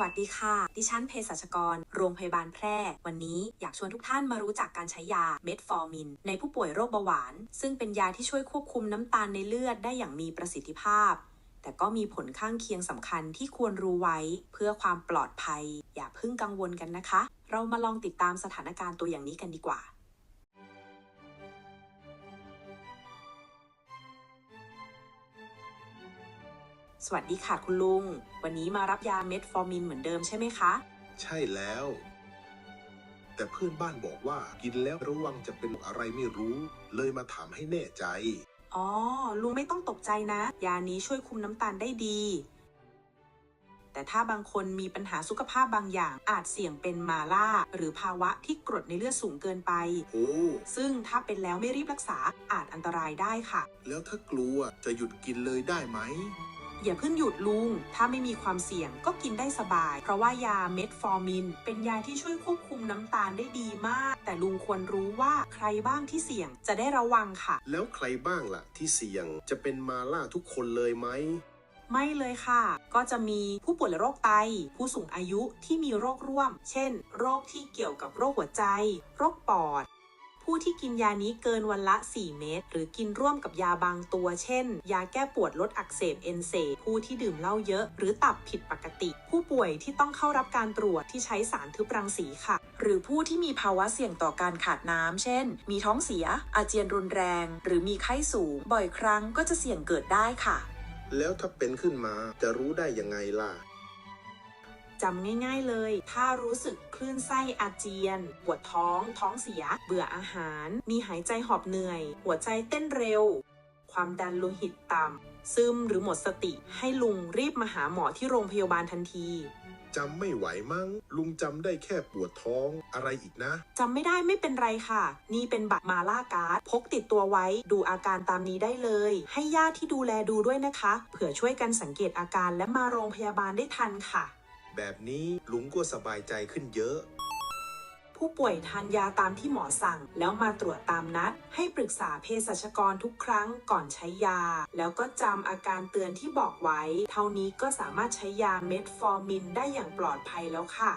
วัสดีค่ะ ดิฉันเภสัชกร โรงพยาบาลแพร่ วันนี้อยากชวนทุกท่านมารู้จักการใช้ยาเมทฟอร์มิน ในผู้ป่วยโรคเบาหวาน ซึ่งเป็นยาที่ช่วยควบคุมน้ำตาลในเลือดได้อย่างมีประสิทธิภาพ แต่ก็มีผลข้างเคียงสำคัญที่ควรรู้ไว้เพื่อความปลอดภัย อย่าเพิ่งกังวลกันนะคะ เรามาลองติดตามสถานการณ์ตัวอย่างนี้กันดีกว่า สวัสดีค่ะคุณลุง วันนี้มารับยาเมทฟอร์มินเหมือนเดิมใช่ไหมคะ ใช่แล้ว แต่เพื่อนบ้านบอกว่ากินแล้วระวังจะเป็นอะไรไม่รู้ เลยมาถามให้แน่ใจ อ๋อ ลุงไม่ต้องตกใจนะ ยานี้ช่วยคุมน้ำตาลได้ดี แต่ถ้าบางคนมีปัญหาสุขภาพบางอย่างอาจเสี่ยงเป็นมาล่า หรือภาวะที่กรดในเลือดสูงเกินไป โอ้ ซึ่งถ้าเป็นแล้วไม่รีบรักษาอาจอันตรายได้ค่ะ แล้วถ้ากลัวจะหยุดกินเลยได้ไหม อย่าเพิ่งหยุดลุง ถ้าไม่มีความเสี่ยงก็กินได้สบาย เพราะว่ายาเมทฟอร์มิน เป็นยาที่ช่วยควบคุมน้ำตาลได้ดีมาก แต่ลุงควรรู้ว่าใครบ้างที่เสี่ยงจะได้ระวังค่ะ แล้วใครบ้างล่ะ ที่เสี่ยงจะเป็นมาล่าทุกคนเลยไหมไม่เลยค่ะ ก็จะมีผู้ป่วยโรคไต ผู้สูงอายุที่มีโรคร่วม เช่น โรคที่เกี่ยวกับโรคหัวใจ โรคปอด ผู้ที่กินยานี้เกินวันละ 4 เม็ดหรือกินร่วมกับยาบางตัว เช่น ยาแก้ปวดลดอักเสบเอนเซผู้ที่ดื่มเหล้าเยอะ หรือตับผิดปกติ ผู้ป่วยที่ต้องเข้ารับการตรวจที่ใช้สารทึบรังสีค่ะ หรือผู้ที่มีภาวะเสี่ยงต่อการขาดน้ำเช่น มีท้องเสีย อาเจียนรุนแรง หรือมีไข้สูง บ่อยครั้งก็จะเสี่ยงเกิดได้ค่ะ แล้วถ้าเป็นขึ้นมาจะรู้ได้ยังไงล่ะ จำง่าย ๆเลย ถ้ารู้สึกคลื่นไส้อาเจียน ปวดท้อง ท้องเสีย เบื่ออาหาร มีหายใจหอบเหนื่อย หัวใจเต้นเร็ว ความดันโลหิตต่ำ ซึมหรือหมดสติ ให้ลุงรีบมาหาหมอที่โรงพยาบาลทันทีจำไม่ไหวมั้ง ลุงจำได้แค่ปวดท้องอะไรอีกนะจำไม่ได้ไม่เป็นไรค่ะ นี่เป็นบัตรมาล่าการ์ดพกติดตัวไว้ดูอาการตามนี้ได้เลย ให้ญาติที่ดูแลดูด้วยนะคะ เผื่อช่วยกันสังเกตอาการและมาโรงพยาบาลได้ทันค่ะ แบบนี้ลุงก็สบายใจขึ้นเยอะ ผู้ป่วยทานยาตามที่หมอสั่ง แล้วมาตรวจตามนัด ให้ปรึกษาเภสัชกรทุกครั้งก่อนใช้ยา แล้วก็จำอาการเตือนที่บอกไว้ เท่านี้ก็สามารถใช้ยาเมทฟอร์มินได้อย่างปลอดภัยแล้วค่ะ